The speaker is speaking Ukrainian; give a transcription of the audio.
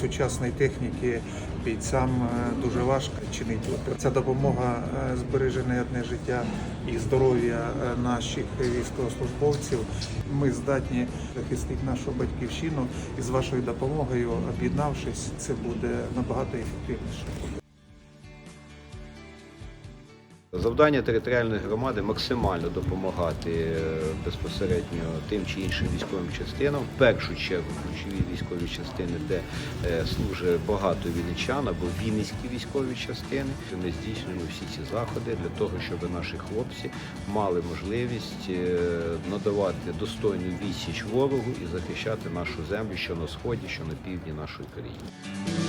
сучасної техніки бійцям е, дуже важко чинити. Ця допомога е, збережене одне життя і здоров'я е, наших військовослужбовців. Ми здатні захистити нашу батьківщину і з вашою допомогою, об'єднавшись, це буде набагато ефективніше. Завдання територіальної громади максимально допомагати е, безпосередньо тим чи іншим військовим частинам. В першу чергу ключові військові частини, де е, служить багато вінничан або вінницькі військові частини. Ми здійснюємо всі ці заходи для того, щоб наші хлопці мали можливість е, надавати достойну відсіч ворогу і захищати нашу землю, що на сході, що на півдні нашої країни.